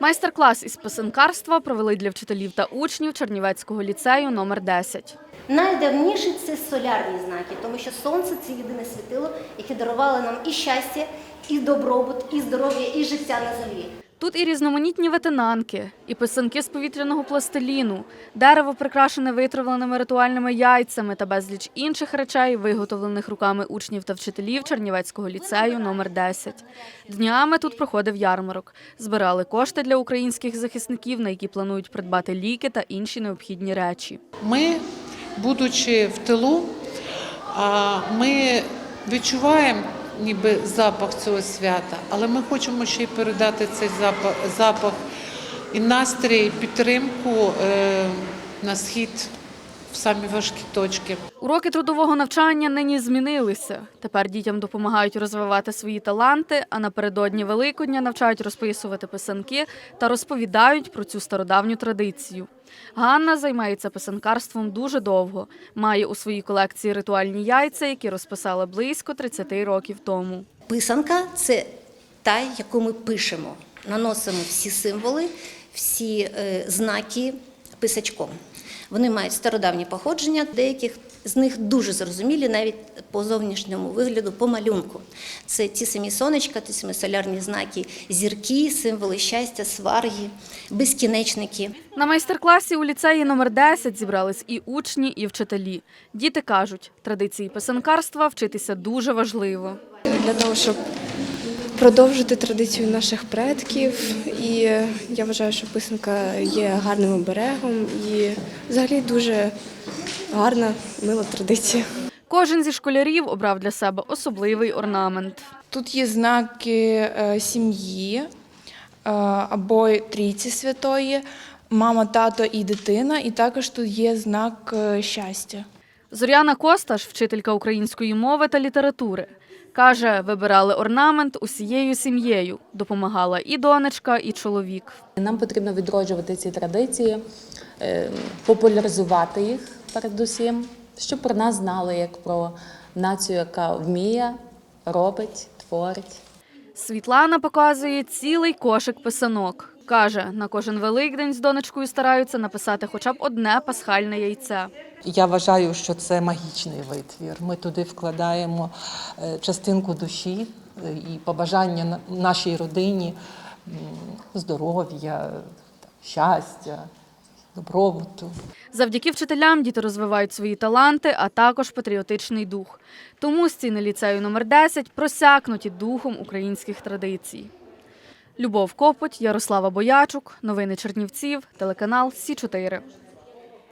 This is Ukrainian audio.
Майстер-клас із писанкарства провели для вчителів та учнів Чернівецького ліцею номер 10. Найдавніші це солярні знаки, тому що сонце це єдине світило, яке дарувало нам і щастя, і добробут, і здоров'я, і життя на землі. Тут і різноманітні ветенанки, і писанки з повітряного пластиліну, дерево прикрашене витравленими ритуальними яйцями та безліч інших речей, виготовлених руками учнів та вчителів Чернівецького ліцею номер 10. Днями тут проходив ярмарок. Збирали кошти для українських захисників, на які планують придбати ліки та інші необхідні речі. Ми, будучи в тилу, ми відчуваємо ніби запах цього свята, але ми хочемо ще й передати цей запах, запах і настрій, і підтримку е, на схід в самі важкі точки. Уроки трудового навчання нині змінилися. Тепер дітям допомагають розвивати свої таланти, а напередодні Великодня навчають розписувати писанки та розповідають про цю стародавню традицію. Ганна займається писанкарством дуже довго. Має у своїй колекції ритуальні яйця, які розписала близько 30 років тому. Писанка це та, яку ми пишемо. Наносимо всі символи, всі е, знаки писачком. Вони мають стародавнє походження, деяких з них дуже зрозумілі навіть по зовнішньому вигляду, по малюнку. Це ті самі сонечка, ті самі солярні знаки, зірки, символи щастя, сварги, безкінечники. На майстер-класі у ліцеї номер 10 зібрались і учні, і вчителі. Діти кажуть, традиції писанкарства вчитися дуже важливо. для того, щоб продовжити традицію наших предків. І я вважаю, що писанка є гарним оберегом і взагалі дуже гарна, мила традиція. Кожен зі школярів обрав для себе особливий орнамент. Тут є знаки е, сім'ї е, або трійці святої, мама, тато і дитина, і також тут є знак е, щастя. Зоряна Косташ, вчителька української мови та літератури, каже, вибирали орнамент усією сім'єю. Допомагала і донечка, і чоловік. Нам потрібно відроджувати ці традиції, е, популяризувати їх передусім, щоб про нас знали як про націю, яка вміє, робить, творить. Світлана показує цілий кошик писанок. Каже, на кожен великдень з донечкою стараються написати хоча б одне пасхальне яйце. Я вважаю, що це магічний витвір. Ми туди вкладаємо е, частинку душі е, і побажання нашій родині здоров'я, щастя, добробуту. Завдяки вчителям діти розвивають свої таланти, а також патріотичний дух. Тому стіни ліцею номер 10 просякнуті духом українських традицій. Любов Копоть, Ярослава Боячук, новини Чернівців, телеканал Сі 4